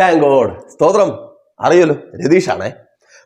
Thank God. സ്തോത്രം. അറിയല്ലോ. രതീഷാണേ.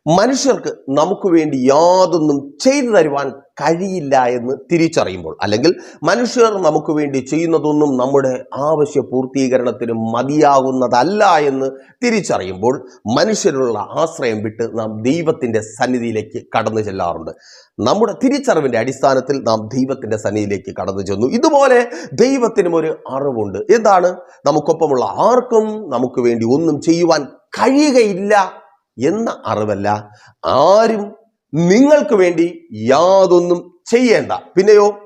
മനുഷ്യർക്ക് നമുക്ക് വേണ്ടി യാതൊന്നും ചെയ്തു തരുവാൻ കഴിയില്ല എന്ന് തിരിച്ചറിയുമ്പോൾ അല്ലെങ്കിൽ മനുഷ്യർ നമുക്ക് വേണ്ടി ചെയ്യുന്നതൊന്നും നമ്മുടെ ആവശ്യ പൂർത്തീകരണത്തിന് മതിയാകുന്നതല്ല എന്ന് തിരിച്ചറിയുമ്പോൾ മനുഷ്യരുള്ള ആശ്രയം വിട്ട് നാം ദൈവത്തിന്റെ സന്നിധിയിലേക്ക് കടന്നു ചെല്ലാറുണ്ട്. നമ്മുടെ തിരിച്ചറിവിന്റെ അടിസ്ഥാനത്തിൽ നാം ദൈവത്തിന്റെ സന്നിധിയിലേക്ക് കടന്നു ചെന്നു. ഇതുപോലെ ദൈവത്തിനും ഒരു അറിവുണ്ട്. എന്താണ്? നമുക്കൊപ്പമുള്ള ആർക്കും നമുക്ക് വേണ്ടി ഒന്നും ചെയ്യുവാൻ കഴിയുകയില്ല എന്ന അറിവല്ല. ആരും നിങ്ങൾക്ക് വേണ്ടി യാതൊന്നും ചെയ്യേണ്ട. പിന്നെയോ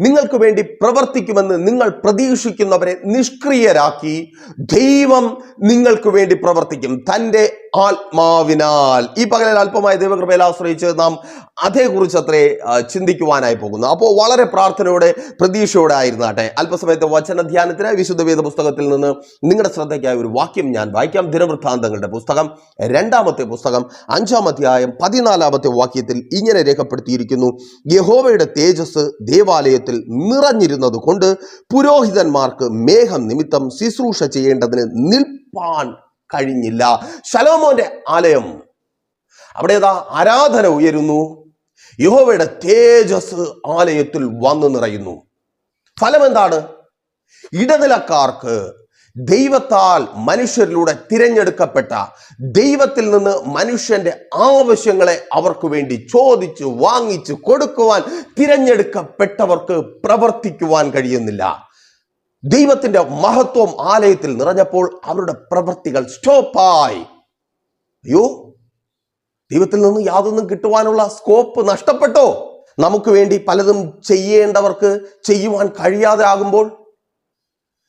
നിങ്ങൾക്ക് വേണ്ടി പ്രവർത്തിക്കുമെന്ന് നിങ്ങൾ പ്രതീക്ഷിക്കുന്നവരെ നിഷ്ക്രിയരാക്കി ദൈവം നിങ്ങൾക്ക് വേണ്ടി പ്രവർത്തിക്കും. തന്റെ ആത്മാവിനാൽ. ഈ പകലിൽ അല്പമായ ദൈവകൃപയിൽ ആശ്രയിച്ച് നാം അതേക്കുറിച്ച് അത്രേ ചിന്തിക്കുവാനായി പോകുന്നു. അപ്പോൾ വളരെ പ്രാർത്ഥനയോടെ പ്രതീക്ഷയോടെ ആയിരുന്നാട്ടെ. അല്പസമയത്തെ വചനധ്യാനത്തിന് വിശുദ്ധ വേദ പുസ്തകത്തിൽ നിന്ന് നിങ്ങളുടെ ശ്രദ്ധയ്ക്കായ ഒരു വാക്യം ഞാൻ വായിക്കാം. ദിനവൃത്താന്തങ്ങളുടെ പുസ്തകം രണ്ടാമത്തെ പുസ്തകം അഞ്ചാം അധ്യായം പതിനാലാമത്തെ വാക്യത്തിൽ ഇങ്ങനെ രേഖപ്പെടുത്തിയിരിക്കുന്നു. യഹോവയുടെ തേജസ് ദേവാലയത്തിൽ നിറഞ്ഞിരുന്നത് കൊണ്ട് പുരോഹിതന്മാർക്ക് മേഘം നിമിത്തം ശുശ്രൂഷ ചെയ്യേണ്ടതിന് നിൽപ്പാൻ കഴിഞ്ഞില്ല. ശലോമോന്റെ ആലയം. അവിടെ ഏതാ ആരാധന ഉയരുന്നു. യഹോവയുടെ തേജസ് ആലയത്തിൽ വന്നു നിറയുന്നു. ഫലം എന്താണ്? ഇടനിലക്കാർക്ക് ദൈവത്താൽ മനുഷ്യരിലൂടെ തിരഞ്ഞെടുക്കപ്പെട്ട ദൈവത്തിൽ നിന്ന് മനുഷ്യന്റെ ആവശ്യങ്ങളെ അവർക്ക് വേണ്ടി ചോദിച്ച് വാങ്ങിച്ച് കൊടുക്കുവാൻ തിരഞ്ഞെടുക്കപ്പെട്ടവർക്ക് പ്രവർത്തിക്കുവാൻ കഴിയുന്നില്ല. ദൈവത്തിന്റെ മഹത്വം ആലയത്തിൽ നിറഞ്ഞപ്പോൾ അവരുടെ പ്രവൃത്തികൾ സ്റ്റോപ്പായി. അയ്യോ ദൈവത്തിൽ നിന്ന് യാതൊന്നും കിട്ടുവാനുള്ള സ്കോപ്പ് നഷ്ടപ്പെട്ടോ? നമുക്ക് വേണ്ടി പലതും ചെയ്യേണ്ടവർക്ക് ചെയ്യുവാൻ കഴിയാതെ ആകുമ്പോൾ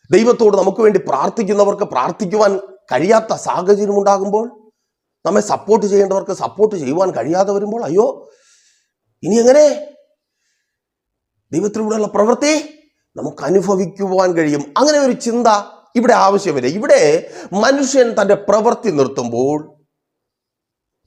ദൈവത്തോട് നമുക്ക് വേണ്ടി പ്രാർത്ഥിക്കുന്നവർക്ക് പ്രാർത്ഥിക്കുവാൻ കഴിയാത്ത സാഹചര്യം ഉണ്ടാകുമ്പോൾ നമ്മെ സപ്പോർട്ട് ചെയ്യേണ്ടവർക്ക് സപ്പോർട്ട് ചെയ്യുവാൻ കഴിയാതെ വരുമ്പോൾ അയ്യോ ഇനി എങ്ങനെ? ദൈവത്തിലൂടെയുള്ള പ്രവൃത്തി നമുക്ക് അനുഭവിക്കുവാൻ കഴിയും. അങ്ങനെ ഒരു ചിന്ത ഇവിടെ ആവശ്യമില്ല. ഇവിടെ മനുഷ്യൻ തന്റെ പ്രവൃത്തി നിർത്തുമ്പോൾ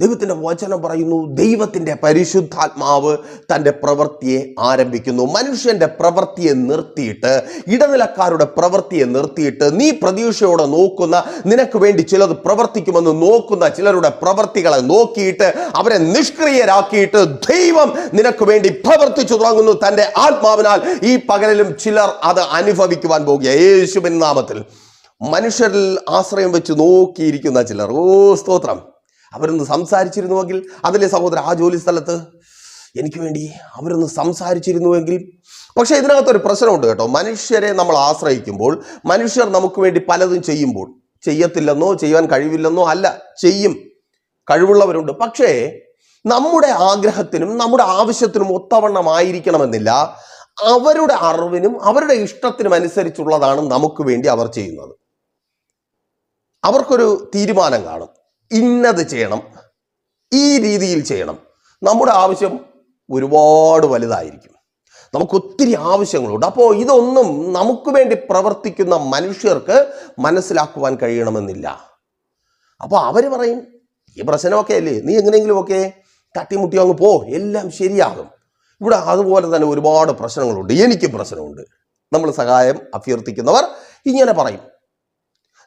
ദൈവത്തിന്റെ വചനം പറയുന്നു ദൈവത്തിന്റെ പരിശുദ്ധാത്മാവ് തന്റെ പ്രവൃത്തിയെ ആരംഭിക്കുന്നു. മനുഷ്യന്റെ പ്രവൃത്തിയെ നിർത്തിയിട്ട് ഇടനിലക്കാരുടെ പ്രവൃത്തിയെ നിർത്തിയിട്ട് നീ പ്രതീക്ഷയോടെ നോക്കുന്ന നിനക്ക് വേണ്ടി ചിലത് പ്രവർത്തിക്കുമെന്ന് നോക്കുന്ന ചിലരുടെ പ്രവൃത്തികളെ നോക്കിയിട്ട് അവരെ നിഷ്ക്രിയരാക്കിയിട്ട് ദൈവം നിനക്ക് വേണ്ടി പ്രവർത്തിച്ചു തുടങ്ങുന്നു. തന്റെ ആത്മാവിനാൽ ഈ പകലിലും ചിലർ അത് അനുഭവിക്കുവാൻ പോകുക. യേശുവിൻ നാമത്തിൽ മനുഷ്യരിൽ ആശ്രയം വെച്ച് നോക്കിയിരിക്കുന്ന ചിലർ. ഓ സ്തോത്രം. അവരൊന്ന് സംസാരിച്ചിരുന്നുവെങ്കിൽ അതിലെ സഹോദരൻ ആ ജോലി സ്ഥലത്ത്? എനിക്ക് വേണ്ടി അവരൊന്ന് സംസാരിച്ചിരുന്നുവെങ്കിൽ പക്ഷേ ഇതിനകത്തൊരു പ്രശ്നമുണ്ട് കേട്ടോ. മനുഷ്യരെ നമ്മൾ ആശ്രയിക്കുമ്പോൾ മനുഷ്യർ നമുക്ക് വേണ്ടി പലതും ചെയ്യുമ്പോൾ ചെയ്യത്തില്ലെന്നോ ചെയ്യാൻ കഴിവില്ലെന്നോ അല്ല ചെയ്യും. കഴിവുള്ളവരുണ്ട്. പക്ഷേ നമ്മുടെ ആഗ്രഹത്തിനും നമ്മുടെ ആവശ്യത്തിനും ഒത്തവണ്ണമായിരിക്കണമെന്നില്ല അവരുടെ അറിവിനും അവരുടെ ഇഷ്ടത്തിനും അനുസരിച്ചുള്ളതാണ് നമുക്ക് വേണ്ടി അവർ ചെയ്യുന്നത്. അവർക്കൊരു തീരുമാനം കാണും. ഇന്നത് ചെയ്യണം. ഈ രീതിയിൽ ചെയ്യണം. നമ്മുടെ ആവശ്യം ഒരുപാട് വലുതായിരിക്കും. നമുക്ക് ഒത്തിരി ആവശ്യങ്ങളുണ്ട്. അപ്പോൾ ഇതൊന്നും നമുക്ക് വേണ്ടി പ്രവർത്തിക്കുന്ന മനുഷ്യർക്ക് മനസ്സിലാക്കുവാൻ കഴിയണമെന്നില്ല. അപ്പോൾ അവർ പറയും ഈ പ്രശ്നമൊക്കെ അല്ലേ? നീ എങ്ങനെയെങ്കിലും ഒക്കെ തട്ടിമുട്ടി അങ്ങ് പോ. എല്ലാം ശരിയാകും. ഇവിടെ അതുപോലെ തന്നെ ഒരുപാട് പ്രശ്നങ്ങളുണ്ട്. എനിക്കും പ്രശ്നമുണ്ട്. നമ്മൾ സഹായം അഭ്യർത്ഥിക്കുന്നവർ ഇങ്ങനെ പറയും.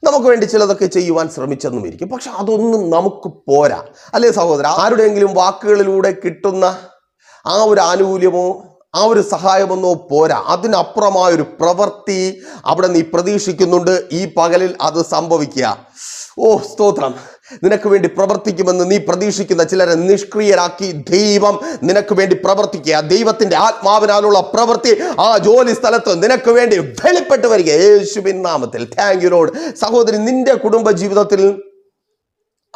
നമുക്ക് വേണ്ടി ചിലതൊക്കെ ചെയ്യുവാൻ ശ്രമിച്ചെന്നും ഇരിക്കും പക്ഷെ അതൊന്നും നമുക്ക് പോരാ. അല്ലേ സഹോദര? ആരുടെയെങ്കിലും വാക്കുകളിലൂടെ കിട്ടുന്ന ആ ഒരു ആനുകൂല്യമോ ആ ഒരു സഹായമൊന്നോ പോരാ. അതിനപ്പുറമായ ഒരു പ്രവൃത്തി അവിടെ നീ പ്രതീക്ഷിക്കുന്നുണ്ട്. ഈ പകലിൽ അത് സംഭവിക്കുക. ഓ സ്തോത്രം. നിനക്ക് വേണ്ടി പ്രവർത്തിക്കുമെന്ന് നീ പ്രതീക്ഷിക്കുന്ന ചിലരെ നിഷ്ക്രിയരാക്കി ദൈവം നിനക്ക് വേണ്ടി പ്രവർത്തിക്കുക. ദൈവത്തിന്റെ ആത്മാവിനാലുള്ള പ്രവൃത്തി ആ ജോലി സ്ഥലത്ത് നിനക്ക് വേണ്ടി വെളിപ്പെട്ട് വരിക. യേശുവിൻ നാമത്തിൽ. താങ്ക് യു ലോഡ് സഹോദരി നിന്റെ കുടുംബ ജീവിതത്തിൽ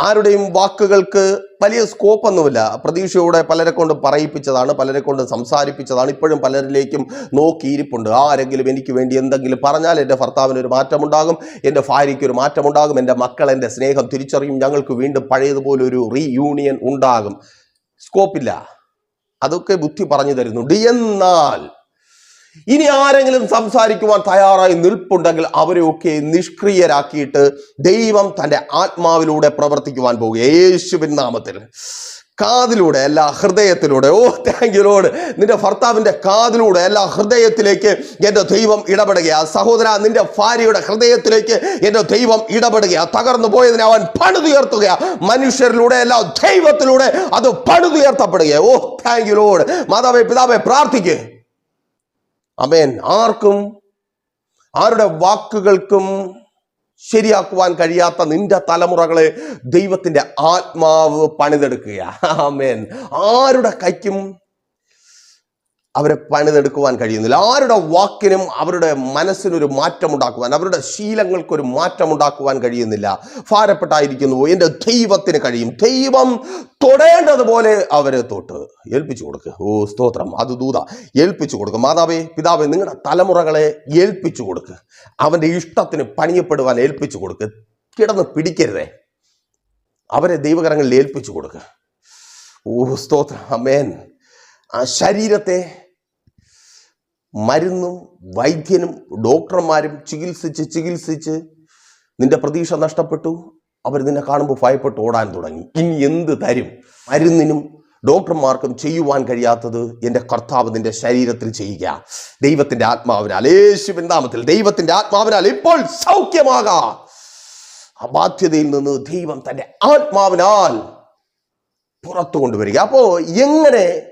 ആരുടെയും വാക്കുകൾക്ക് വലിയ സ്കോപ്പൊന്നുമില്ല. പ്രതീക്ഷയോടെ പലരെ കൊണ്ട് പറയിപ്പിച്ചതാണ് പലരെ കൊണ്ട് സംസാരിപ്പിച്ചതാണ്. ഇപ്പോഴും പലരിലേക്കും നോക്കിയിരിപ്പുണ്ട്. ആരെങ്കിലും എനിക്ക് വേണ്ടി എന്തെങ്കിലും പറഞ്ഞാൽ എന്റെ ഭർത്താവിന് ഒരു മാറ്റമുണ്ടാകും എന്റെ ഭാര്യയ്ക്ക് ഒരു മാറ്റമുണ്ടാകും എന്റെ മക്കൾ എന്റെ സ്നേഹം തിരിച്ചറിയും ഞങ്ങൾക്ക് വീണ്ടും പഴയതുപോലെ ഒരു റീയൂണിയൻ ഉണ്ടാകും. സ്കോപ്പില്ല. അതൊക്കെ ബുദ്ധി പറഞ്ഞു തരുന്നുണ്ട് എന്നാൽ ഇനി ആരെങ്കിലും സംസാരിക്കുവാൻ തയ്യാറായി നിൽപ്പുണ്ടെങ്കിൽ അവരെയൊക്കെ നിഷ്ക്രിയരാക്കിയിട്ട് ദൈവം തന്റെ ആത്മാവിലൂടെ പ്രവർത്തിക്കുവാൻ പോകുക യേശുവിൻ നാമത്തിൽ. കാതിലൂടെ എല്ലാ ഹൃദയത്തിലൂടെ. ഓ താങ്ക് യു ലോഡ് നിന്റെ ഭർത്താവിന്റെ കാതിലൂടെ എല്ലാ ഹൃദയത്തിലേക്ക് എന്റെ ദൈവം ഇടപെടുകയാ. സഹോദര നിന്റെ ഭാര്യയുടെ ഹൃദയത്തിലേക്ക് എന്റെ ദൈവം ഇടപെടുകയാ. തകർന്നു പോയതിനെ അവൻ പണിതുയർത്തുകയാ. മനുഷ്യരിലൂടെ എല്ലാ ദൈവത്തിലൂടെ അത് പണിതുയർത്തപ്പെടുകയാ. ഓ താങ്ക് യു ലോഡ് മാതാവേ പിതാവേ പ്രാർത്ഥിക്കേ. അമേൻ. ആർക്കും ആരുടെ വാക്കുകൾക്കും ശരിയാക്കുവാൻ കഴിയാത്ത നിന്റെ തലമുറകളെ ദൈവത്തിന്റെ ആത്മാവ് പണിതെടുക്കുക ആമേൻ ആരുടെ കൈക്കും അവരെ പണിതെടുക്കുവാൻ കഴിയുന്നില്ല. ആരുടെ വാക്കിനും അവരുടെ മനസ്സിനൊരു മാറ്റമുണ്ടാക്കുവാൻ അവരുടെ ശീലങ്ങൾക്കൊരു മാറ്റമുണ്ടാക്കുവാൻ കഴിയുന്നില്ല. ഭാരപ്പെട്ടായിരിക്കുന്നു. എന്റെ ദൈവത്തിന് കഴിയും. ദൈവം തൊടേണ്ടതുപോലെ അവരെ തൊട്ട്. ഏൽപ്പിച്ചു കൊടുക്കുക ഓ സ്തോത്രം. അത് ദൂത ഏൽപ്പിച്ചു കൊടുക്കുക മാതാവേ പിതാവേ നിങ്ങളുടെ തലമുറകളെ ഏൽപ്പിച്ചു കൊടുക്കുക അവന്റെ ഇഷ്ടത്തിന് പണിയപ്പെടുവാൻ ഏൽപ്പിച്ചു കൊടുക്കുക കിടന്ന് പിടിക്കരുതേ. അവരെ ദൈവകരങ്ങളിൽ ഏൽപ്പിച്ചു കൊടുക്കുക ഓ സ്തോത്രം. അമേൻ. ശരീരത്തെ മരുന്നും വൈദ്യനും ഡോക്ടർമാരും ചികിത്സിച്ച് ചികിത്സിച്ച് നിന്റെ പ്രതീക്ഷ നഷ്ടപ്പെട്ടു. അവർ നിന്നെ കാണുമ്പോൾ ഭയപ്പെട്ട് ഓടാൻ തുടങ്ങി. ഇനി എന്ത് തരും? മരുന്നിനും ഡോക്ടർമാർക്കും ചെയ്യുവാൻ കഴിയാത്തത് എന്റെ കർത്താവ് നിന്റെ ശരീരത്തിൽ ചെയ്യുക. ദൈവത്തിന്റെ ആത്മാവിനാൽ യേശുവിൻ നാമത്തിൽ ദൈവത്തിന്റെ ആത്മാവിനാൽ ഇപ്പോൾ സൗഖ്യമാകാം. ആ ബാധ്യതയിൽ നിന്ന് ദൈവം തന്റെ ആത്മാവിനാൽ പുറത്തു കൊണ്ടുവരിക. അപ്പോൾ എങ്ങനെ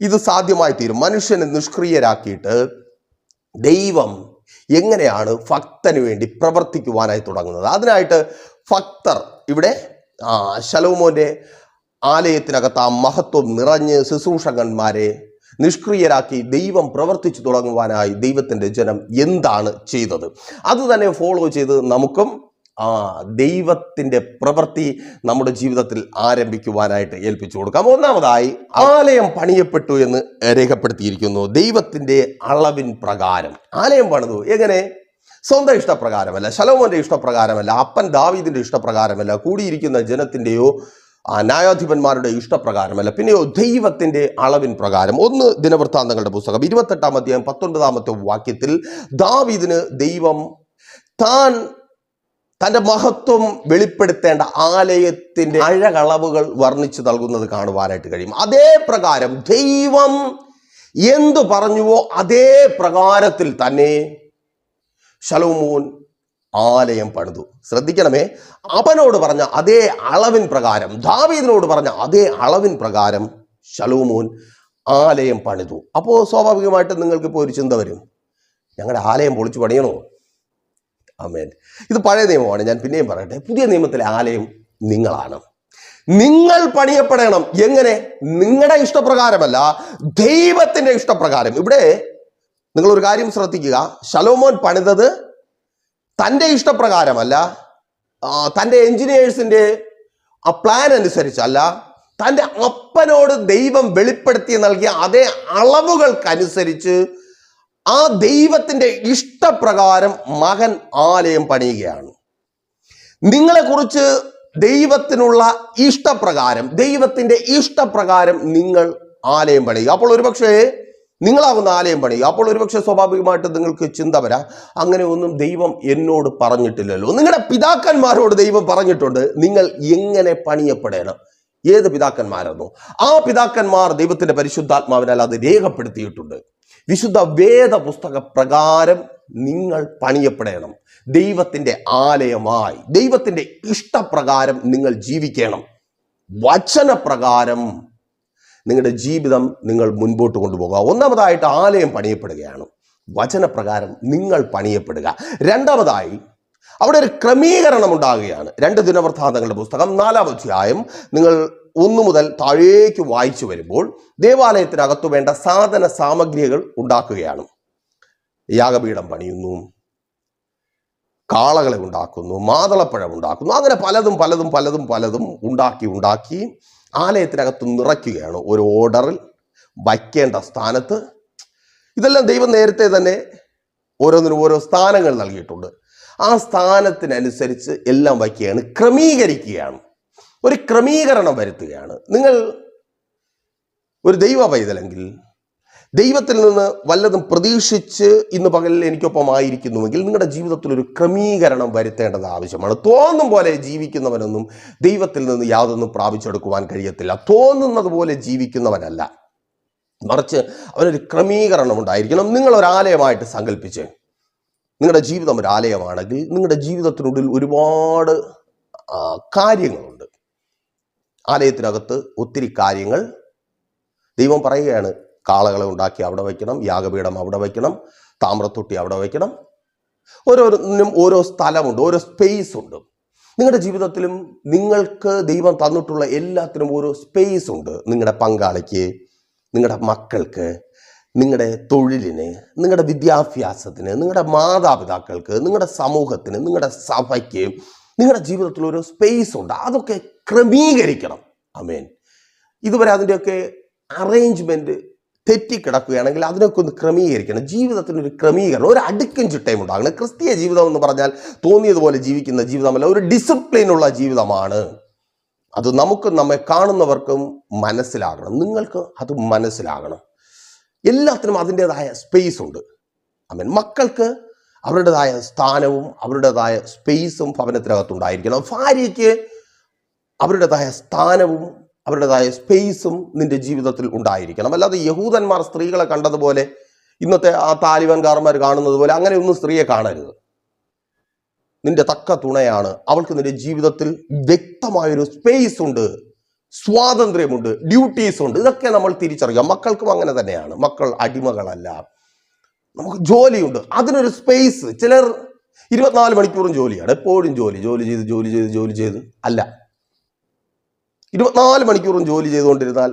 ഇത് സാധ്യമായി തീരും. മനുഷ്യനെ നിഷ്ക്രിയരാക്കിയിട്ട് ദൈവം എങ്ങനെയാണ് ഭക്തന് വേണ്ടി പ്രവർത്തിക്കുവാനായി തുടങ്ങുന്നത്? അതിനായിട്ട് ഭക്തർ ഇവിടെ ശലോമോന്റെ ആലയത്തിനകത്ത് ആ മഹത്വം നിറഞ്ഞ് ശുശ്രൂഷകന്മാരെ നിഷ്ക്രിയരാക്കി ദൈവം പ്രവർത്തിച്ചു തുടങ്ങുവാനായി ദൈവത്തിന്റെ ജനം എന്താണ് ചെയ്തത്? അതുതന്നെ ഫോളോ ചെയ്ത് നമുക്കും ആ ദൈവത്തിന്റെ പ്രവൃത്തി നമ്മുടെ ജീവിതത്തിൽ ആരംഭിക്കുവാനായിട്ട് ഏൽപ്പിച്ചു കൊടുക്കാം. ഒന്നാമതായി ആലയം പണിയപ്പെട്ടു എന്ന് രേഖപ്പെടുത്തിയിരിക്കുന്നു. ദൈവത്തിന്റെ അളവിൻ പ്രകാരം. ആലയം പണിതു. എങ്ങനെ? സ്വന്തം ഇഷ്ടപ്രകാരമല്ല. ശലോമോന്റെ ഇഷ്ടപ്രകാരമല്ല. അപ്പൻ ദാവീദിന്റെ ഇഷ്ടപ്രകാരമല്ല. കൂടിയിരിക്കുന്ന ജനത്തിന്റെയോ ആ ന്യായാധിപന്മാരുടെ ഇഷ്ടപ്രകാരമല്ല. പിന്നെയോ ദൈവത്തിന്റെ അളവിൻ പ്രകാരം. ഒന്ന് ദിനവൃത്താന്തങ്ങളുടെ പുസ്തകം. ഇരുപത്തെട്ടാം അധ്യായം പത്തൊൻപതാമത്തെ വാക്യത്തിൽ ദാവീദിന് ദൈവം താൻ തന്റെ മഹത്വം വെളിപ്പെടുത്തേണ്ട ആലയത്തിന്റെ അഴകളവുകൾ വർണിച്ചു നൽകുന്നത് കാണുവാനായിട്ട് കഴിയും. അതേ പ്രകാരം ദൈവം എന്തു പറഞ്ഞുവോ അതേ പ്രകാരത്തിൽ തന്നെ ശലോമോൻ ആലയം പണിതു. ശ്രദ്ധിക്കണമേ അവനോട് പറഞ്ഞ അതേ അളവിൻ പ്രകാരം ദാവീദിനോട് പറഞ്ഞ അതേ അളവിൻ പ്രകാരം ശലോമോൻ ആലയം പണിതു. അപ്പോൾ സ്വാഭാവികമായിട്ടും നിങ്ങൾക്ക് ഇപ്പോൾ ഒരു ചിന്ത വരും. ഞങ്ങളുടെ ആലയം പൊളിച്ചു പണിയണോ? ആമേൻ. ഇത് പഴയ നിയമമാണ് ഞാൻ പിന്നെയും പറയട്ടെ. പുതിയ നിയമത്തിലെ ആലയം നിങ്ങളാണ്. നിങ്ങൾ പണിയപ്പെടണം. എങ്ങനെ? നിങ്ങളുടെ ഇഷ്ടപ്രകാരമല്ല ദൈവത്തിന്റെ ഇഷ്ടപ്രകാരം. ഇവിടെ നിങ്ങൾ ഒരു കാര്യം ശ്രദ്ധിക്കുക. ശലോമോൻ പണിതത് തന്റെ ഇഷ്ടപ്രകാരമല്ല തന്റെ എഞ്ചിനീയേഴ്സിന്റെ ആ പ്ലാൻ അനുസരിച്ചല്ല തന്റെ അപ്പനോട് ദൈവം വെളിപ്പെടുത്തി നൽകിയ അതേ അളവുകൾക്കനുസരിച്ച് ആ ദൈവത്തിന്റെ ഇഷ്ടപ്രകാരം മകൻ ആലയം പണിയുകയാണ്. നിങ്ങളെക്കുറിച്ച് ദൈവത്തിനുള്ള ഇഷ്ടപ്രകാരം ദൈവത്തിന്റെ ഇഷ്ടപ്രകാരം നിങ്ങൾ ആലയം പണിയുക. അപ്പോൾ ഒരുപക്ഷേ നിങ്ങളാവുന്ന ആലയം പണിയുക. അപ്പോൾ ഒരുപക്ഷെ സ്വാഭാവികമായിട്ട് നിങ്ങൾക്ക് ചിന്ത വരാം അങ്ങനെ ഒന്നും ദൈവം എന്നോട് പറഞ്ഞിട്ടില്ലല്ലോ. നിങ്ങളുടെ പിതാക്കന്മാരോട് ദൈവം പറഞ്ഞിട്ടുണ്ട് നിങ്ങൾ എങ്ങനെ പണിയപ്പെടണം? ഏത് പിതാക്കന്മാരെന്നോ? ആ പിതാക്കന്മാർ ദൈവത്തിന്റെ പരിശുദ്ധാത്മാവിനാൽ അത് രേഖപ്പെടുത്തിയിട്ടുണ്ട്. വിശുദ്ധ വേദ പുസ്തക പ്രകാരം നിങ്ങൾ പണിയപ്പെടണം. ദൈവത്തിന്റെ ആലയമായി ദൈവത്തിന്റെ ഇഷ്ടപ്രകാരം നിങ്ങൾ ജീവിക്കണം. വചനപ്രകാരം നിങ്ങളുടെ ജീവിതം നിങ്ങൾ മുൻപോട്ട് കൊണ്ടുപോകുക. ഒന്നാമതായിട്ട് ആലയം പണിയപ്പെടുകയാണ്. വചനപ്രകാരം നിങ്ങൾ പണിയപ്പെടുക. രണ്ടാമതായി അവിടെ ഒരു ക്രമീകരണം ഉണ്ടാകുകയാണ്. രണ്ട് ദിനവൃത്താന്തങ്ങളുടെ പുസ്തകം നാലാം അധ്യായം. നിങ്ങൾ ഒന്നു മുതൽ താഴേക്ക് വായിച്ചു വരുമ്പോൾ ദേവാലയത്തിനകത്തു വേണ്ട സാധന സാമഗ്രികൾ ഉണ്ടാക്കുകയാണ്. യാഗപീഠം പണിയുന്നു. കാളകളെ ഉണ്ടാക്കുന്നു. മാതളപ്പഴം ഉണ്ടാക്കുന്നു. അങ്ങനെ പലതും പലതും പലതും പലതും ഉണ്ടാക്കി ഉണ്ടാക്കി ആലയത്തിനകത്ത് നിറയ്ക്കുകയാണ്. ഒരു ഓർഡറിൽ വയ്ക്കേണ്ട സ്ഥാനത്ത്. ഇതെല്ലാം ദൈവം നേരത്തെ തന്നെ ഓരോന്നിനും ഓരോ സ്ഥാനങ്ങൾ നൽകിയിട്ടുണ്ട്. ആ സ്ഥാനത്തിനനുസരിച്ച് എല്ലാം വയ്ക്കുകയാണ്. ക്രമീകരിക്കുകയാണ്. ഒരു ക്രമീകരണം വരുത്തുകയാണ്. നിങ്ങൾ ഒരു ദൈവ പൈതലെങ്കിൽ ദൈവത്തിൽ നിന്ന് വല്ലതും പ്രതീക്ഷിച്ച് ഇന്ന് പകലിൽ എനിക്കൊപ്പമായിരിക്കുന്നുവെങ്കിൽ നിങ്ങളുടെ ജീവിതത്തിൽ ഒരു ക്രമീകരണം വരുത്തേണ്ടത് ആവശ്യമാണ്. തോന്നും പോലെ ജീവിക്കുന്നവനൊന്നും ദൈവത്തിൽ നിന്ന് യാതൊന്നും പ്രാപിച്ചെടുക്കുവാൻ കഴിയത്തില്ല. തോന്നുന്നത് പോലെ ജീവിക്കുന്നവനല്ല. മറിച്ച് അവനൊരു ക്രമീകരണം ഉണ്ടായിരിക്കണം. ആലയമായിട്ട് സങ്കല്പിച്ച് നിങ്ങളുടെ ജീവിതം ഒരു ആലയമാണെങ്കിൽ നിങ്ങളുടെ ജീവിതത്തിനുള്ളിൽ ഒരുപാട് കാര്യങ്ങളുണ്ട്. ആലയത്തിനകത്ത് ഒത്തിരി കാര്യങ്ങൾ ദൈവം പറയുകയാണ്. കാളകളെ ഉണ്ടാക്കി അവിടെ വയ്ക്കണം യാഗപീഠം അവിടെ വയ്ക്കണം താമ്രത്തൊട്ടി അവിടെ വയ്ക്കണം. ഓരോന്നിനും ഓരോ സ്ഥലമുണ്ട് ഓരോ സ്പേസ് ഉണ്ട്. നിങ്ങളുടെ ജീവിതത്തിലും നിങ്ങൾക്ക് ദൈവം തന്നിട്ടുള്ള എല്ലാത്തിനും ഓരോ സ്പേസ് ഉണ്ട്. നിങ്ങളുടെ പങ്കാളിക്ക് നിങ്ങളുടെ മക്കൾക്ക് നിങ്ങളുടെ തൊഴിലിന് നിങ്ങളുടെ വിദ്യാഭ്യാസത്തിന് നിങ്ങളുടെ മാതാപിതാക്കൾക്ക് നിങ്ങളുടെ സമൂഹത്തിന് നിങ്ങളുടെ സഭയ്ക്ക് നിങ്ങളുടെ ജീവിതത്തിൽ ഒരു സ്പേസ് ഉണ്ട്. അതൊക്കെ ക്രമീകരിക്കണം. അമേൻ ഇതുവരെ അതിന്റെയൊക്കെ അറേഞ്ച്മെന്റ് തെറ്റിക്കിടക്കുകയാണെങ്കിൽ അതിനൊക്കെ ഒന്ന് ക്രമീകരിക്കണം. ജീവിതത്തിനൊരു ക്രമീകരണം. ഒരു അടുക്കും ചിട്ടയും ഉണ്ടാകണം. ക്രിസ്തീയ ജീവിതം എന്ന് പറഞ്ഞാൽ തോന്നിയതുപോലെ ജീവിക്കുന്ന ജീവിതമല്ല. ഒരു ഡിസിപ്ലിനുള്ള ജീവിതമാണ്. അത് നമുക്ക് നമ്മെ കാണുന്നവർക്കും മനസ്സിലാകണം. നിങ്ങൾക്ക് അത് മനസ്സിലാകണം. എല്ലാത്തിനും അതിന്റെതായ സ്പേസ് ഉണ്ട്. അമേൻ മക്കൾക്ക് അവരുടേതായ സ്ഥാനവും അവരുടേതായ സ്പേസും ഭവനത്തിനകത്തുണ്ടായിരിക്കണം ഭാര്യയ്ക്ക് അവരുടേതായ സ്ഥാനവും അവരുടേതായ സ്പേസും നിന്റെ ജീവിതത്തിൽ ഉണ്ടായിരിക്കണം. അല്ലാതെ യഹൂദന്മാർ സ്ത്രീകളെ കണ്ടതുപോലെ ഇന്നത്തെ ആ താലിബാൻകാരന്മാർ കാണുന്നത് പോലെ അങ്ങനെയൊന്നും സ്ത്രീയെ കാണരുത്. നിന്റെ തക്ക തുണയാണ്. അവൾക്ക് നിന്റെ ജീവിതത്തിൽ വ്യക്തമായൊരു സ്പേസ് ഉണ്ട് സ്വാതന്ത്ര്യമുണ്ട് ഡ്യൂട്ടീസ് ഉണ്ട്. ഇതൊക്കെ നമ്മൾ തിരിച്ചറിയുക. മക്കൾക്കും അങ്ങനെ തന്നെയാണ്. മക്കൾ അടിമകളല്ല. നമുക്ക് ജോലിയുണ്ട്. അതിനൊരു സ്പേസ് ചിലർ ഇരുപത്തിനാല് മണിക്കൂറും ജോലിയാണ്. എപ്പോഴും ജോലി. ജോലി ചെയ്ത് ജോലി ചെയ്ത് ജോലി ചെയ്ത് അല്ല. ഇരുപത്തിനാല് മണിക്കൂറും ജോലി ചെയ്തുകൊണ്ടിരുന്നാൽ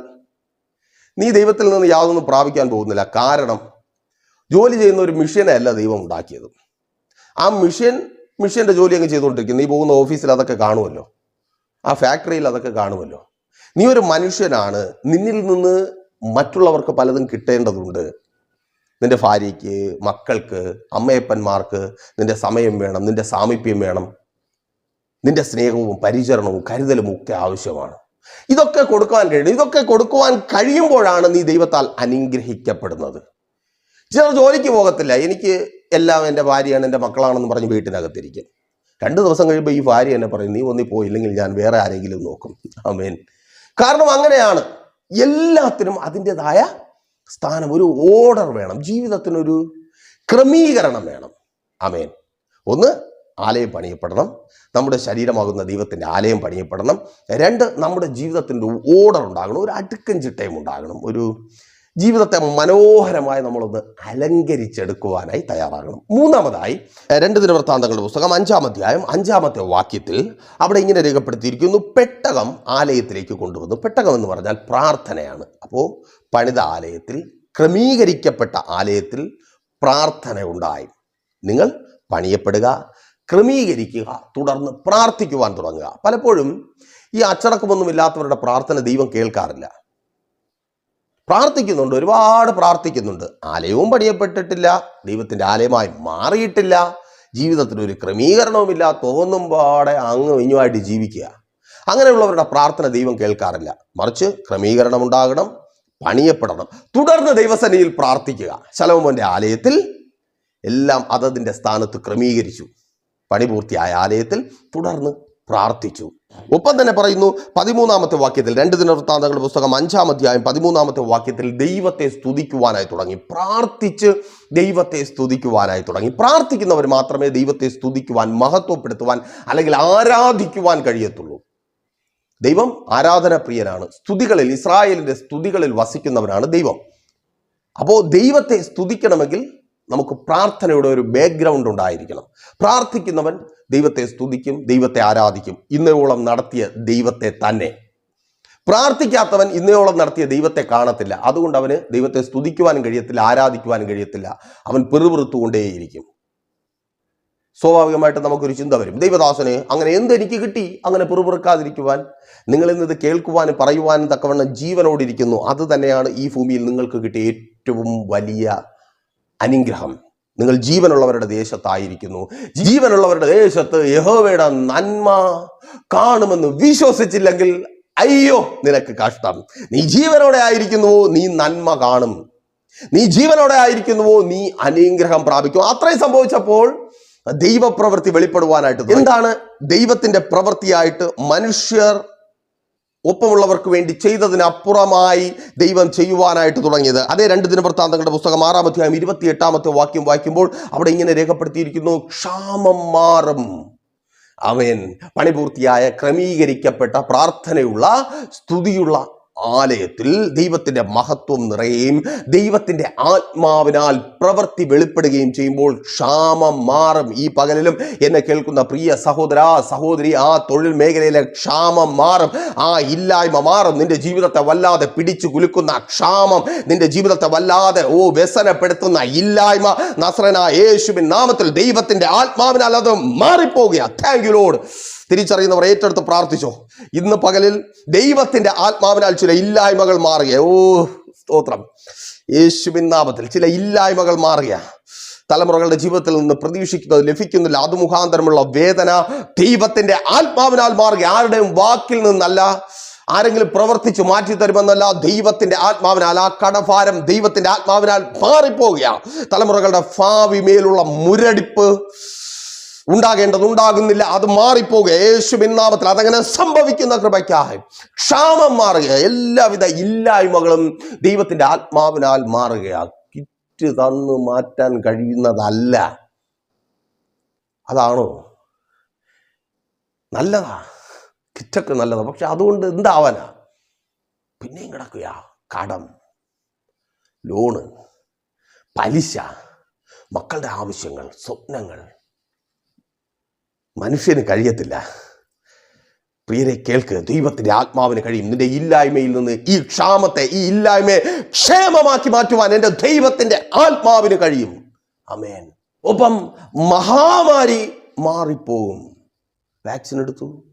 നീ ദൈവത്തിൽ നിന്ന് യാതൊന്നും പ്രാപിക്കാൻ പോകുന്നില്ല. കാരണം ജോലി ചെയ്യുന്ന ഒരു മിഷ്യനെ അല്ല ദൈവം ഉണ്ടാക്കിയത്. ആ മിഷ്യൻ മിഷ്യന്റെ ജോലി അങ്ങ് ചെയ്തുകൊണ്ടിരിക്കും നീ പോകുന്ന ഓഫീസിൽ അതൊക്കെ കാണുമല്ലോ. ആ ഫാക്ടറിയിൽ അതൊക്കെ കാണുമല്ലോ. നീ ഒരു മനുഷ്യനാണ്. നിന്നിൽ നിന്ന് മറ്റുള്ളവർക്ക് പലതും കിട്ടേണ്ടതുണ്ട്. നിന്റെ ഭാര്യയ്ക്ക് മക്കൾക്ക് അമ്മയപ്പന്മാർക്ക് നിന്റെ സമയം വേണം നിന്റെ സാമീപ്യം വേണം. നിന്റെ സ്നേഹവും പരിചരണവും കരുതലും ഒക്കെ ആവശ്യമാണ്. ഇതൊക്കെ കൊടുക്കുവാൻ കഴിയും ഇതൊക്കെ കൊടുക്കുവാൻ കഴിയുമ്പോഴാണ് നീ ദൈവത്താൽ അനുഗ്രഹിക്കപ്പെടുന്നത്. ചിലർ ജോലിക്ക് പോകത്തില്ല. എനിക്ക് എല്ലാം എന്റെ ഭാര്യയാണ് എന്റെ മക്കളാണെന്ന് പറഞ്ഞ് വീട്ടിനകത്തിരിക്കും. രണ്ട് ദിവസം കഴിയുമ്പോൾ ഈ ഭാര്യ എന്നെ പറയും നീ ഒന്നി പോയില്ലെങ്കിൽ ഞാൻ വേറെ ആരെങ്കിലും നോക്കും. അമേൻ കാരണം അങ്ങനെയാണ്. എല്ലാത്തിനും അതിന്റെതായ സ്ഥാനം. ഒരു ഓർഡർ വേണം. ജീവിതത്തിനൊരു ക്രമീകരണം വേണം. അമേൻ ഒന്ന് ആലയം പണിയപ്പെടണം. നമ്മുടെ ശരീരമാകുന്ന ദൈവത്തിന്റെ ആലയം പണിയപ്പെടണം. രണ്ട് നമ്മുടെ ജീവിതത്തിന്റെ ഓർഡർ ഉണ്ടാകണം. ഒരു അടുക്കും ചിട്ടയും ഉണ്ടാകണം. ഒരു ജീവിതത്തെ മനോഹരമായി നമ്മളൊന്ന് അലങ്കരിച്ചെടുക്കുവാനായി തയ്യാറാകണം. മൂന്നാമതായി രണ്ട് ദിനവൃത്താന്തങ്ങളുടെ പുസ്തകം അഞ്ചാം അധ്യായം അഞ്ചാമത്തെ വാക്യത്തിൽ അവിടെ ഇങ്ങനെ രേഖപ്പെടുത്തിയിരിക്കുന്നു പെട്ടകം ആലയത്തിലേക്ക് കൊണ്ടുവന്നു. പെട്ടകം എന്ന് പറഞ്ഞാൽ പ്രാർത്ഥനയാണ്. അപ്പോൾ പണിത ആലയത്തിൽ ക്രമീകരിക്കപ്പെട്ട ആലയത്തിൽ പ്രാർത്ഥന ഉണ്ടായി. നിങ്ങൾ പണിയപ്പെടുക ക്രമീകരിക്കുക തുടർന്ന് പ്രാർത്ഥിക്കുവാൻ തുടങ്ങുക. പലപ്പോഴും ഈ അച്ചടക്കമൊന്നുമില്ലാത്തവരുടെ പ്രാർത്ഥന ദൈവം കേൾക്കാറില്ല. പ്രാർത്ഥിക്കുന്നുണ്ട് ഒരുപാട് പ്രാർത്ഥിക്കുന്നുണ്ട്. ആലയവും പണിയപ്പെട്ടിട്ടില്ല ദൈവത്തിന്റെ ആലയമായി മാറിയിട്ടില്ല ജീവിതത്തിൽ ഒരു ക്രമീകരണവുമില്ല തോന്നുമ്പാടെ അങ്ങ് ഇഞ്ഞുമായിട്ട് ജീവിക്കുക. അങ്ങനെയുള്ളവരുടെ പ്രാർത്ഥന ദൈവം കേൾക്കാറില്ല. മറിച്ച് ക്രമീകരണം ഉണ്ടാകണം പണിയപ്പെടണം. തുടർന്ന് ദൈവസനയിൽ പ്രാർത്ഥിക്കുക. ശലോമോന്റെ ആലയത്തിൽ എല്ലാം അതതിന്റെ സ്ഥാനത്ത് ക്രമീകരിച്ചു. പണി പൂർത്തിയായ ആലയത്തിൽ തുടർന്ന് പ്രാർത്ഥിച്ചു. ഒപ്പം തന്നെ പറയുന്നു പതിമൂന്നാമത്തെ വാക്യത്തിൽ രണ്ട് ദിനവൃത്താന്തങ്ങളുടെ പുസ്തകം അഞ്ചാം അധ്യായം പതിമൂന്നാമത്തെ വാക്യത്തിൽ ദൈവത്തെ സ്തുതിക്കുവാനായി തുടങ്ങി. പ്രാർത്ഥിച്ച് ദൈവത്തെ സ്തുതിക്കുവാനായി തുടങ്ങി. പ്രാർത്ഥിക്കുന്നവർ മാത്രമേ ദൈവത്തെ സ്തുതിക്കുവാൻ മഹത്വപ്പെടുത്തുവാൻ അല്ലെങ്കിൽ ആരാധിക്കുവാൻ കഴിയത്തുള്ളൂ. ദൈവം ആരാധനപ്രിയനാണ്. സ്തുതികളിൽ ഇസ്രായേലിന്റെ സ്തുതികളിൽ വസിക്കുന്നവനാണ് ദൈവം. അപ്പോൾ ദൈവത്തെ സ്തുതിക്കണമെങ്കിൽ നമുക്ക് പ്രാർത്ഥനയുടെ ഒരു ബാക്ക്ഗ്രൗണ്ട് ഉണ്ടായിരിക്കണം. പ്രാർത്ഥിക്കുന്നവൻ ദൈവത്തെ സ്തുതിക്കും ദൈവത്തെ ആരാധിക്കും. ഇന്നയോളം നടത്തിയ ദൈവത്തെ തന്നെ. പ്രാർത്ഥിക്കാത്തവൻ ഇന്നയോളം നടത്തിയ ദൈവത്തെ കാണത്തില്ല. അതുകൊണ്ട് അവന് ദൈവത്തെ സ്തുതിക്കുവാനും കഴിയത്തില്ല ആരാധിക്കുവാനും കഴിയത്തില്ല. അവൻ പെറുപെറുത്തുകൊണ്ടേയിരിക്കും. സ്വാഭാവികമായിട്ട് നമുക്കൊരു ചിന്ത വരും. ദൈവദാസന് അങ്ങനെ എന്ത് എനിക്ക് കിട്ടി? അങ്ങനെ പിറുപിറുക്കാതിരിക്കുവാൻ നിങ്ങൾ ഇന്നത് കേൾക്കുവാനും പറയുവാനും തക്കവണ്ണം ജീവനോടിരിക്കുന്നു. അത് തന്നെയാണ് ഈ ഭൂമിയിൽ നിങ്ങൾക്ക് കിട്ടിയ ഏറ്റവും വലിയ അനുഗ്രഹം. നിങ്ങൾ ജീവനുള്ളവരുടെ ദേശത്തായിരിക്കുന്നു. ജീവനുള്ളവരുടെ ദേശത്ത് യഹോവയുടെ നന്മ കാണുമെന്ന് വിശ്വസിച്ചില്ലെങ്കിൽ അയ്യോ നിനക്ക് കഷ്ടം. നീ ജീവനോടെ ആയിരിക്കുന്നുവോ നീ നന്മ കാണും. നീ ജീവനോടെ ആയിരിക്കുന്നുവോ നീ അനുഗ്രഹം പ്രാപിക്കും. അത്രയും സംഭവിച്ചപ്പോൾ ദൈവപ്രവൃത്തി വെളിപ്പെടുവാനായിട്ട് എന്താണ്? ദൈവത്തിന്റെ പ്രവൃത്തിയായിട്ട് മനുഷ്യർ ഒപ്പമുള്ളവർക്ക് വേണ്ടി ചെയ്തതിനപ്പുറമായി ദൈവം ചെയ്യുവാനായിട്ട് തുടങ്ങിയത്. അതേ രണ്ട് ദിനവൃത്താന്തങ്ങളുടെ പുസ്തകം ആറാമധ്യായം ഇരുപത്തി എട്ടാമത്തെ വാക്യം വായിക്കുമ്പോൾ അവിടെ ഇങ്ങനെ രേഖപ്പെടുത്തിയിരിക്കുന്നു ക്ഷാമം മാറും. അവൻ പണിപൂർത്തിയായ ക്രമീകരിക്കപ്പെട്ട പ്രാർത്ഥനയുള്ള സ്തുതിയുള്ള ആലയത്തിൽ ദൈവത്തിന്റെ മഹത്വം നിറയുകയും ദൈവത്തിന്റെ ആത്മാവിനാൽ പ്രവൃത്തി വെളിപ്പെടുകയും ചെയ്യുമ്പോൾ ക്ഷാമം മാറും. ഈ പകലിലും എന്നെ കേൾക്കുന്ന പ്രിയ സഹോദര സഹോദരി ആ തൊഴിൽ മേഖലയിലെ ക്ഷാമം മാറും. ആ ഇല്ലായ്മ മാറും. നിന്റെ ജീവിതത്തെ വല്ലാതെ പിടിച്ചു കുലുക്കുന്ന ക്ഷാമം നിന്റെ ജീവിതത്തെ വല്ലാതെ ഓ വ്യസനപ്പെടുത്തുന്ന ഇല്ലായ്മ. നസ്രന യേശുവിൻ നാമത്തിൽ ദൈവത്തിന്റെ ആത്മാവിനാൽ അത് മാറിപ്പോകുക. താങ്ക് യു ലോഡ് തിരിച്ചറിയുന്നവർ ഏറ്റെടുത്ത് പ്രാർത്ഥിച്ചോ. ഇന്ന് പകലിൽ ദൈവത്തിന്റെ ആത്മാവിനാൽ ചില ഇല്ലായ്മകൾ മാറുക ഓ സ്തോത്രം. യേശുവിൻ നാമത്തിൽ ചില ഇല്ലായ്മകൾ മാറുക തലമുറകളുടെ ജീവിതത്തിൽ നിന്ന് പ്രതീക്ഷിക്കുന്നത് ലഭിക്കുന്നില്ല. അത് മുഖാന്തരമുള്ള വേദന ദൈവത്തിന്റെ ആത്മാവിനാൽ മാറുക ആരുടെയും വാക്കിൽ നിന്നല്ല ആരെങ്കിലും പ്രവർത്തിച്ച് മാറ്റി തരുമെന്നല്ല ദൈവത്തിന്റെ ആത്മാവിനാൽ. ആ കടഭാരം ദൈവത്തിന്റെ ആത്മാവിനാൽ മാറിപ്പോവുകയാണ് തലമുറകളുടെ ഭാവി മേലുള്ള മുരടിപ്പ് ഉണ്ടാകേണ്ടത് ഉണ്ടാകുന്നില്ല. അത് മാറിപ്പോകുക. യേശു നാമത്തിൽ അതങ്ങനെ സംഭവിക്കുന്ന കൃപയ്ക്കായി ക്ഷാമം മാറുക. എല്ലാവിധ ഇല്ലായ്മകളും ദൈവത്തിന്റെ ആത്മാവിനാൽ മാറുകയാണ് കിറ്റ് തന്നു മാറ്റാൻ കഴിയുന്നതല്ല. അതാണോ? നല്ലതാ. കിറ്റൊക്കെ നല്ലതാ. പക്ഷെ അതുകൊണ്ട് എന്താവാനാ? പിന്നെയും കിടക്കുക കടം ലോണ് പലിശ മക്കളുടെ ആവശ്യങ്ങൾ സ്വപ്നങ്ങൾ മനുഷ്യന് കഴിയത്തില്ല. പ്രിയരെ കേൾക്ക്. ദൈവത്തിന്റെ ആത്മാവിന് കഴിയും. നിന്റെ ഇല്ലായ്മയിൽ നിന്ന് ഈ ക്ഷാമത്തെ ഈ ഇല്ലായ്മയെ ക്ഷേമമാക്കി മാറ്റുവാൻ എന്റെ ദൈവത്തിന്റെ ആത്മാവിന് കഴിയും. അമേൻ ഒപ്പം മഹാമാരി മാറിപ്പോകും. വാക്സിൻ എടുത്തു.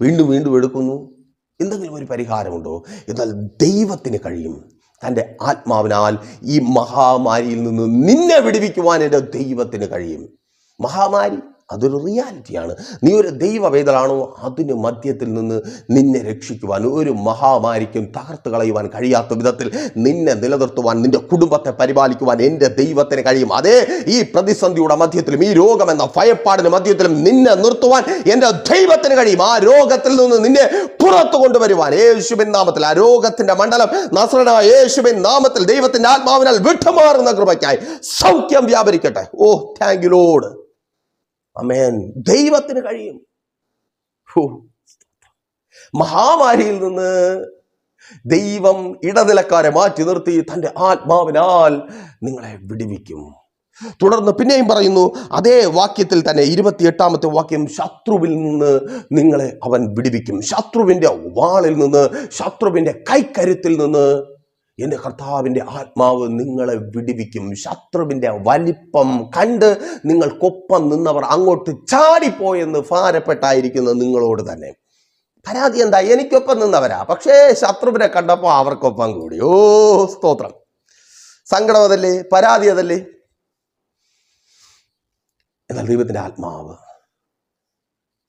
വീണ്ടും വീണ്ടും എടുക്കുന്നു. എന്തെങ്കിലും ഒരു പരിഹാരമുണ്ടോ? എന്നാൽ ദൈവത്തിന് കഴിയും. തന്റെ ആത്മാവിനാൽ ഈ മഹാമാരിയിൽ നിന്ന് നിന്നെ വിടുവിക്കുവാൻ എന്റെ ദൈവത്തിന് കഴിയും. മഹാമാരി അതൊരു റിയാലിറ്റിയാണ്. നീ ഒരു ദൈവവേദനാണോ? അതിന് മധ്യത്തിൽ നിന്ന് നിന്നെ രക്ഷിക്കുവാൻ ഒരു മഹാമാരിക്കും തകർത്ത് കളയുവാൻ കഴിയാത്ത വിധത്തിൽ നിന്നെ നിലനിർത്തുവാൻ നിന്റെ കുടുംബത്തെ പരിപാലിക്കുവാൻ എന്റെ ദൈവത്തിന് കഴിയും. അതേ ഈ പ്രതിസന്ധിയുടെ മധ്യത്തിലും ഈ രോഗം എന്ന ഭയപ്പാടിന് മധ്യത്തിലും നിന്നെ നിർത്തുവാൻ എന്റെ ദൈവത്തിന് കഴിയും. ആ രോഗത്തിൽ നിന്ന് നിന്നെ പുറത്തു കൊണ്ടുവരുവാൻ യേശുബിൻ നാമത്തിൽ ആ രോഗത്തിന്റെ മണ്ഡലം നസ്രനായ യേശുവിൻ നാമത്തിൽ ദൈവത്തിന്റെ ആത്മാവിനാൽ വിട്ടുമാറുന്ന കൃപയ്ക്കായി സൗഖ്യം വ്യാപരിക്കട്ടെ. Oh thank you load amen ദൈവത്തിന് കഴിയും. മഹാമാരിയിൽ നിന്ന് ദൈവം ഇടനിലക്കാരെ മാറ്റി നിർത്തി തന്റെ ആത്മാവിനാൽ നിങ്ങളെ വിടിവിക്കും. തുടർന്ന് പിന്നെയും പറയുന്നു അതേ വാക്യത്തിൽ തന്നെ ഇരുപത്തിയെട്ടാമത്തെ വാക്യം ശത്രുവിൽ നിന്ന് നിങ്ങളെ അവൻ വിടിവിക്കും. ശത്രുവിന്റെ വാളിൽ നിന്ന് ശത്രുവിന്റെ കൈക്കരുത്തിൽ നിന്ന് എന്റെ കർത്താവിന്റെ ആത്മാവ് നിങ്ങളെ വിടിവിക്കും. ശത്രുവിന്റെ വലിപ്പം കണ്ട് നിങ്ങൾക്കൊപ്പം നിന്നവർ അങ്ങോട്ട് ചാടിപ്പോയെന്ന് ഭാരപ്പെട്ടായിരിക്കുന്ന നിങ്ങളോട് തന്നെ. പരാതി എന്താ? എനിക്കൊപ്പം നിന്നവരാ. പക്ഷേ ശത്രുവിനെ കണ്ടപ്പോൾ അവർക്കൊപ്പം കൂടി. ഓ സ്തോത്രം. സങ്കടം അതല്ലേ? പരാതി അതല്ലേ? എന്നാൽ ദൈവത്തിന്റെ ആത്മാവ്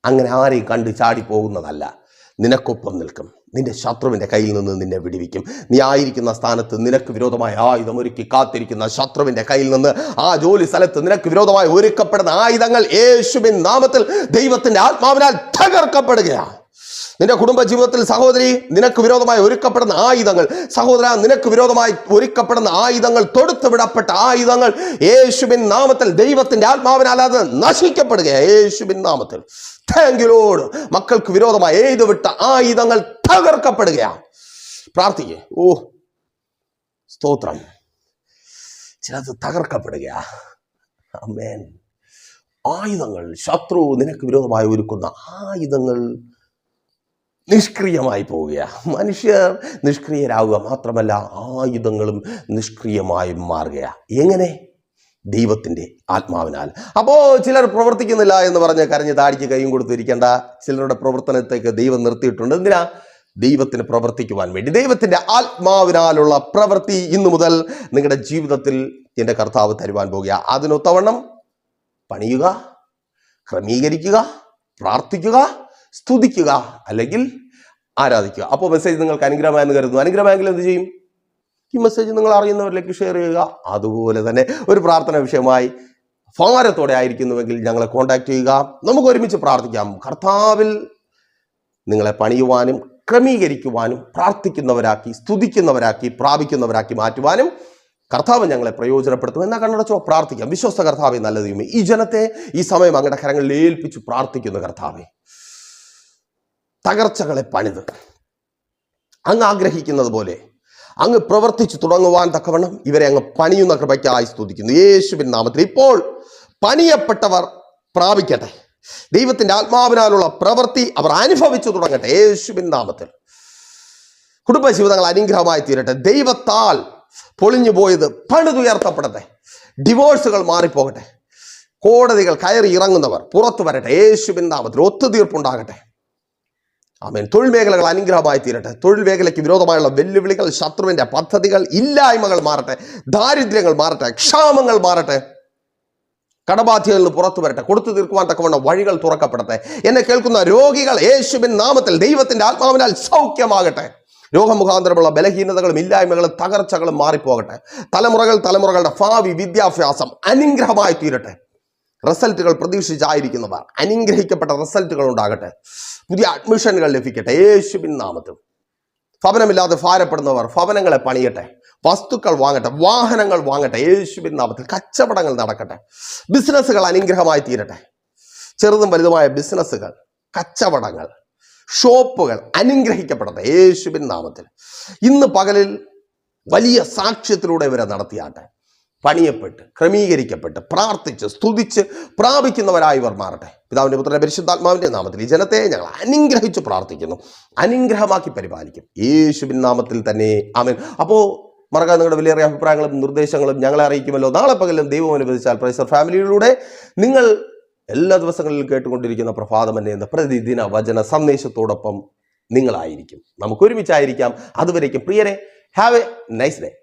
അങ്ങനെ ആരെയും കണ്ട് ചാടിപ്പോകുന്നതല്ല. നിനക്കൊപ്പം നിൽക്കും. നിന്റെ ശത്രുവിന്റെ കയ്യിൽ നിന്ന് നിന്നെ വിടിവിക്കും. നീ ആയിരിക്കുന്ന സ്ഥാനത്ത് നിനക്ക് വിരോധമായ ആയുധം ഒരുക്കി കാത്തിരിക്കുന്ന ശത്രുവിന്റെ കയ്യിൽ നിന്ന് ആ ജോലി സ്ഥലത്ത് നിനക്ക് വിരോധമായി ഒരുക്കപ്പെടുന്ന ആയുധങ്ങൾ യേശുവിൻ നാമത്തിൽ ദൈവത്തിന്റെ ആത്മാവിനാൽ തകർക്കപ്പെടുകയാണ്. നിന്റെ കുടുംബ ജീവിതത്തിൽ സഹോദരി നിനക്ക് വിരോധമായി ഒരുക്കപ്പെടുന്ന ആയുധങ്ങൾ. സഹോദര നിനക്ക് വിരോധമായി ഒരുക്കപ്പെടുന്ന ആയുധങ്ങൾ തൊടുത്തു വിടപ്പെട്ട ആയുധങ്ങൾ യേശുബിൻ നാമത്തിൽ ദൈവത്തിന്റെ ആത്മാവിനല്ലാതെ നശിക്കപ്പെടുക യേശുബിൻ നാമത്തിൽ. താങ്ക് മക്കൾക്ക് വിരോധമായി എഴുതു വിട്ട ആയുധങ്ങൾ തകർക്കപ്പെടുകയാണ്. പ്രാർത്ഥിക്കേ. ഓ സ്തോത്രം. ചിലത് തകർക്കപ്പെടുകയാ. അമ്മേൻ ആയുധങ്ങൾ ശത്രു നിനക്ക് വിരോധമായി ഒരുക്കുന്ന ആയുധങ്ങൾ നിഷ്ക്രിയമായി പോവുക മനുഷ്യർ നിഷ്ക്രിയരാവുക മാത്രമല്ല ആയുധങ്ങളും നിഷ്ക്രിയമായി മാറുക എങ്ങനെ? ദൈവത്തിന്റെ ആത്മാവിനാൽ. അപ്പോൾ ചിലർ പ്രവർത്തിക്കുന്നില്ല എന്ന് പറഞ്ഞ് കരഞ്ഞ് താടിക്ക് കൈയും കൊടുത്തിരിക്കേണ്ട ചിലരുടെ പ്രവർത്തനത്തേക്ക് ദൈവം നിർത്തിയിട്ടുണ്ട്. എന്തിനാ? ദൈവത്തിന് പ്രവർത്തിക്കുവാൻ വേണ്ടി. ദൈവത്തിന്റെ ആത്മാവിനാലുള്ള പ്രവൃത്തി ഇന്നു മുതൽ നിങ്ങളുടെ ജീവിതത്തിൽ എന്റെ കർത്താവ് തരുവാൻ പോകുക. അതിനൊത്തവണ്ണം പണിയുക ക്രമീകരിക്കുക പ്രാർത്ഥിക്കുക സ്തുതിക്കുക അല്ലെങ്കിൽ ആരാധിക്കുക. അപ്പോൾ മെസ്സേജ് നിങ്ങൾക്ക് അനുഗ്രഹമായെന്ന് കരുതുന്നു. അനുഗ്രഹമായെങ്കിൽ എന്ത് ചെയ്യും? ഈ മെസ്സേജ് നിങ്ങൾ അറിയുന്നവരിലേക്ക് ഷെയർ ചെയ്യുക. അതുപോലെ തന്നെ ഒരു പ്രാർത്ഥന വിഷയമായി ഭാരത്തോടെ ആയിരിക്കുന്നുവെങ്കിൽ ഞങ്ങളെ കോൺടാക്ട് ചെയ്യുക. നമുക്ക് ഒരുമിച്ച് പ്രാർത്ഥിക്കാം. കർത്താവിൽ നിങ്ങളെ പണിയുവാനും ക്രമീകരിക്കുവാനും പ്രാർത്ഥിക്കുന്നവരാക്കി സ്തുതിക്കുന്നവരാക്കി പ്രാപിക്കുന്നവരാക്കി മാറ്റുവാനും കർത്താവ് ഞങ്ങളെ പ്രയോജനപ്പെടുത്തും. എന്നാൽ കണ്ണടച്ചോ? പ്രാർത്ഥിക്കാം. വിശ്വസ്ത കർത്താവെ നല്ല ദൈവമേ ഈ ജനത്തെ ഈ സമയം അങ്ങടെ കരങ്ങളിൽ ഏൽപ്പിച്ചു പ്രാർത്ഥിക്കുന്നു കർത്താവെ തകർച്ചകളെ പണിത്. അങ്ങ് ആഗ്രഹിക്കുന്നത് പോലെ അങ്ങ് പ്രവർത്തിച്ചു തുടങ്ങുവാൻ തക്കവണ്ണം ഇവരെ അങ്ങ് പണിയുന്ന കൃപയ്ക്കായി സ്തുതിക്കുന്നു. യേശുവിൻ നാമത്തിൽ ഇപ്പോൾ പണിയപ്പെട്ടവർ പ്രാപിക്കട്ടെ. ദൈവത്തിന്റെ ആത്മാവിനാലുള്ള പ്രവൃത്തി അവർ അനുഭവിച്ചു തുടങ്ങട്ടെ. യേശുവിൻ നാമത്തിൽ. കുടുംബജീവിതങ്ങൾ അനുഗ്രഹമായി തീരട്ടെ. ദൈവത്താൽ പൊളിഞ്ഞു പോയത് പണിതുയർത്തപ്പെടട്ടെ. ഡിവോഴ്സുകൾ മാറിപ്പോകട്ടെ. കോടതികൾ കയറി ഇറങ്ങുന്നവർ പുറത്തു വരട്ടെ. യേശുവിൻ നാമത്തിൽ ഒത്തുതീർപ്പുണ്ടാകട്ടെ. ആമേൻ. തൊഴിൽ മേഖലകൾ അനുഗ്രഹമായി തീരട്ടെ. തൊഴിൽ മേഖലയ്ക്ക് വിരോധമായുള്ള വെല്ലുവിളികൾ ശത്രുവിന്റെ പദ്ധതികൾ ഇല്ലായ്മകൾ മാറട്ടെ. ദാരിദ്ര്യങ്ങൾ മാറട്ടെ. ക്ഷാമങ്ങൾ മാറട്ടെ. കടബാധ്യതകളിൽ പുറത്തു വരട്ടെ. കൊടുത്തു തീർക്കുവാൻ തക്കവണ്ണം വഴികൾ തുറക്കപ്പെടട്ടെ. എന്നെ കേൾക്കുന്ന രോഗികൾ യേശുവിൻ നാമത്തിൽ ദൈവത്തിന്റെ ആത്മാവിനാൽ സൗഖ്യമാകട്ടെ. രോഗമുഖാന്തരമുള്ള ബലഹീനതകളും ഇല്ലായ്മകളും തകർച്ചകളും മാറിപ്പോകട്ടെ. തലമുറകൾ തലമുറകളുടെ ഭാവി വിദ്യാഭ്യാസം അനുഗ്രഹമായി തീരട്ടെ. റിസൾട്ടുകൾ പ്രതീക്ഷിച്ചായിരിക്കുന്നവർ. അനുഗ്രഹിക്കപ്പെട്ട റിസൾട്ടുകൾ ഉണ്ടാകട്ടെ. പുതിയ അഡ്മിഷനുകൾ ലഭിക്കട്ടെ. യേശുവിൻ നാമത്തിൽ. ഭവനമില്ലാതെ ഭാരപ്പെടുന്നവർ ഭവനങ്ങളെ പണിയട്ടെ. വസ്തുക്കൾ വാങ്ങട്ടെ. വാഹനങ്ങൾ വാങ്ങട്ടെ. യേശുവിൻ നാമത്തിൽ കച്ചവടങ്ങൾ നടക്കട്ടെ. ബിസിനസ്സുകൾ അനുഗ്രഹമായി തീരട്ടെ. ചെറുതും വലുതുമായ ബിസിനസ്സുകൾ കച്ചവടങ്ങൾ ഷോപ്പുകൾ അനുഗ്രഹിക്കപ്പെടട്ടെ. യേശുവിൻ നാമത്തിൽ. ഇന്ന് പകലിൽ വലിയ സാക്ഷ്യത്തിലൂടെ ഇവരെ നടത്തിയാട്ടെ. പണിയപ്പെട്ട് ക്രമീകരിക്കപ്പെട്ട് പ്രാർത്ഥിച്ച് സ്തുതിച്ച് പ്രാപിക്കുന്നവരായി ഇവർ മാറട്ടെ. പിതാവിന്റെ പുത്രനെ പരിശുദ്ധാത്മാവിന്റെ നാമത്തിൽ ഈ ജനത്തെ ഞങ്ങൾ അനുഗ്രഹിച്ച് പ്രാർത്ഥിക്കുന്നു. അനുഗ്രഹമാക്കി പരിപാലിക്കും. യേശുവിൻ നാമത്തിൽ തന്നെ. ആമേൻ. അപ്പോൾ മറക്കാതെ നിങ്ങളുടെ വിലയേറിയ അഭിപ്രായങ്ങളും നിർദ്ദേശങ്ങളും ഞങ്ങളെ അറിയിക്കുമല്ലോ. നാളെ പകലും ദൈവം അനുവദിച്ചാൽ പ്രൈസർ ഫാമിലിയിലൂടെ നിങ്ങൾ എല്ലാ ദിവസങ്ങളിലും കേട്ടുകൊണ്ടിരിക്കുന്ന പ്രഭാതം എന്നെ എന്ന പ്രതിദിന വചന സന്ദേശത്തോടൊപ്പം നിങ്ങളായിരിക്കും. നമുക്ക് ഒരുമിച്ചായിരിക്കാം. അതുവരേക്കും. പ്രിയരെ have a nice day